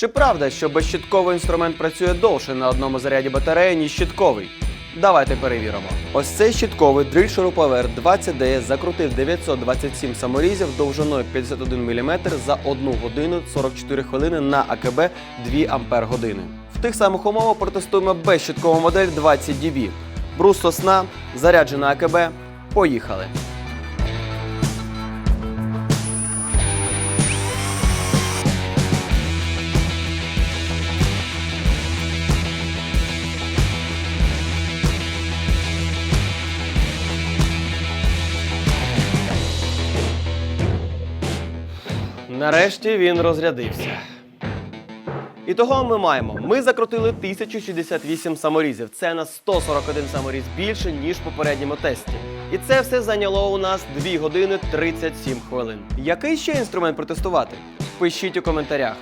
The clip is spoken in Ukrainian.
Чи правда, що безщітковий інструмент працює довше на одному заряді батареї, ніж щітковий? Давайте перевіримо. Ось цей щітковий дриль шуруповерт 20DS закрутив 927 саморізів довжиною 51 мм за 1 годину 44 хвилини на АКБ 2 Ампер. В тих самих умовах протестуємо безщіткову модель 20 dB. Брус сосна, заряджена АКБ. Поїхали. Нарешті він розрядився. І того ми маємо. Ми закрутили 1068 саморізів. Це на 141 саморіз більше, ніж в попередньому тесті. І це все зайняло у нас 2 години 37 хвилин. Який ще інструмент протестувати? Пишіть у коментарях.